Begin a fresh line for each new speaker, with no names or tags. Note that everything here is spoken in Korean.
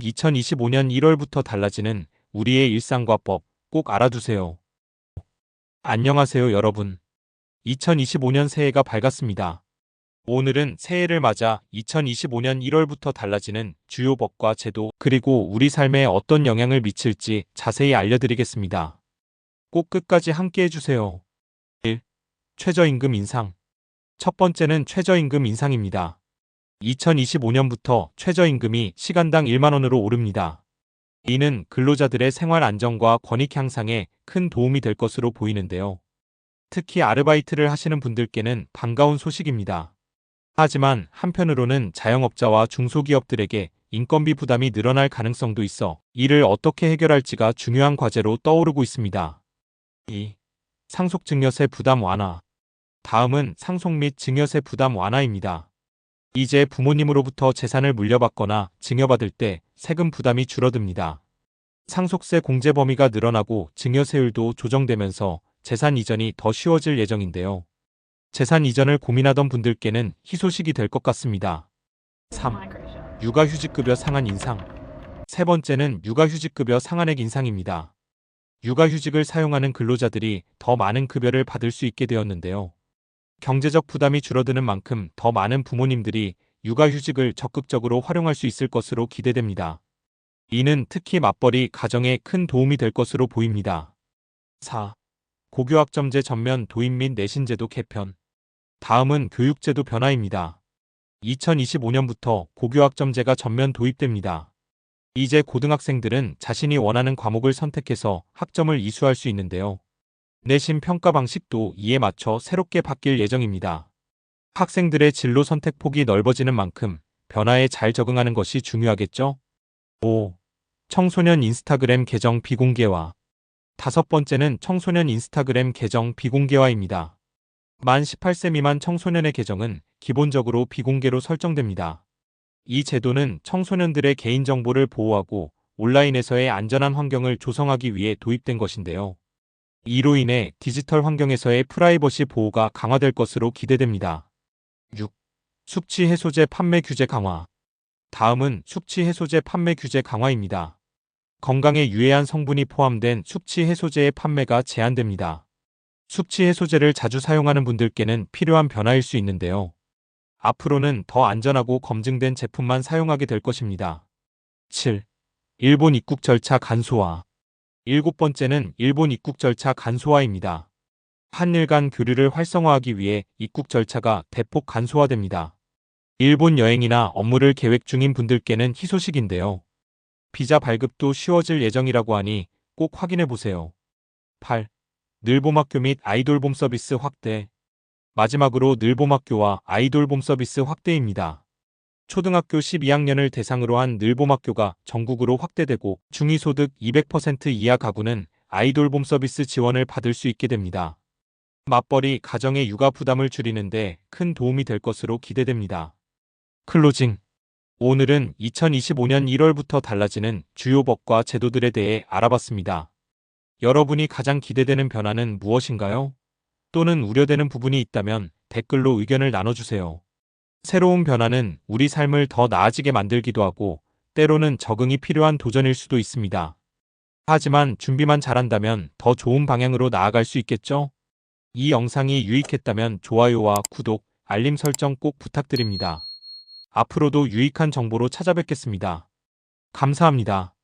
2025년 1월부터 달라지는 우리의 일상과 법 꼭 알아두세요. 안녕하세요, 여러분. 2025년 새해가 밝았습니다. 오늘은 새해를 맞아 2025년 1월부터 달라지는 주요 법과 제도, 그리고 우리 삶에 어떤 영향을 미칠지 자세히 알려드리겠습니다. 꼭 끝까지 함께 해주세요. 1. 최저임금 인상. 첫 번째는 최저임금 인상입니다. 2025년부터 최저임금이 시간당 1만원으로 오릅니다. 이는 근로자들의 생활 안정과 권익 향상에 큰 도움이 될 것으로 보이는데요. 특히 아르바이트를 하시는 분들께는 반가운 소식입니다. 하지만 한편으로는 자영업자와 중소기업들에게 인건비 부담이 늘어날 가능성도 있어 이를 어떻게 해결할지가 중요한 과제로 떠오르고 있습니다. 2. 상속증여세 부담 완화. 다음은 상속 및 증여세 부담 완화입니다. 이제 부모님으로부터 재산을 물려받거나 증여받을 때 세금 부담이 줄어듭니다. 상속세 공제 범위가 늘어나고 증여세율도 조정되면서 재산 이전이 더 쉬워질 예정인데요. 재산 이전을 고민하던 분들께는 희소식이 될 것 같습니다. 3. 육아휴직급여 상한 인상. 세 번째는 육아휴직급여 상한액 인상입니다. 육아휴직을 사용하는 근로자들이 더 많은 급여를 받을 수 있게 되었는데요. 경제적 부담이 줄어드는 만큼 더 많은 부모님들이 육아휴직을 적극적으로 활용할 수 있을 것으로 기대됩니다. 이는 특히 맞벌이 가정에 큰 도움이 될 것으로 보입니다. 4. 고교학점제 전면 도입 및 내신제도 개편. 다음은 교육제도 변화입니다. 2025년부터 고교학점제가 전면 도입됩니다. 이제 고등학생들은 자신이 원하는 과목을 선택해서 학점을 이수할 수 있는데요. 내신 평가 방식도 이에 맞춰 새롭게 바뀔 예정입니다. 학생들의 진로 선택 폭이 넓어지는 만큼 변화에 잘 적응하는 것이 중요하겠죠? 5. 청소년 인스타그램 계정 비공개화. 다섯 번째는 청소년 인스타그램 계정 비공개화입니다. 만 18세 미만 청소년의 계정은 기본적으로 비공개로 설정됩니다. 이 제도는 청소년들의 개인정보를 보호하고 온라인에서의 안전한 환경을 조성하기 위해 도입된 것인데요. 이로 인해 디지털 환경에서의 프라이버시 보호가 강화될 것으로 기대됩니다. 6. 숙취 해소제 판매 규제 강화. 다음은 숙취 해소제 판매 규제 강화입니다. 건강에 유해한 성분이 포함된 숙취 해소제의 판매가 제한됩니다. 숙취 해소제를 자주 사용하는 분들께는 필요한 변화일 수 있는데요. 앞으로는 더 안전하고 검증된 제품만 사용하게 될 것입니다. 7. 일본 입국 절차 간소화. 일곱 번째는 일본 입국 절차 간소화입니다. 한일 간 교류를 활성화하기 위해 입국 절차가 대폭 간소화됩니다. 일본 여행이나 업무를 계획 중인 분들께는 희소식인데요. 비자 발급도 쉬워질 예정이라고 하니 꼭 확인해 보세요. 8. 늘봄학교 및 아이돌봄 서비스 확대. 마지막으로 늘봄학교와 아이돌봄 서비스 확대입니다. 초등학교 12학년을 대상으로 한 늘봄학교가 전국으로 확대되고 중위소득 200% 이하 가구는 아이돌봄 서비스 지원을 받을 수 있게 됩니다. 맞벌이 가정의 육아 부담을 줄이는데 큰 도움이 될 것으로 기대됩니다. 클로징 오늘은 2025년 1월부터 달라지는 주요 법과 제도들에 대해 알아봤습니다. 여러분이 가장 기대되는 변화는 무엇인가요? 또는 우려되는 부분이 있다면 댓글로 의견을 나눠주세요. 새로운 변화는 우리 삶을 더 나아지게 만들기도 하고 때로는 적응이 필요한 도전일 수도 있습니다. 하지만 준비만 잘한다면 더 좋은 방향으로 나아갈 수 있겠죠? 이 영상이 유익했다면 좋아요와 구독, 알림 설정 꼭 부탁드립니다. 앞으로도 유익한 정보로 찾아뵙겠습니다. 감사합니다.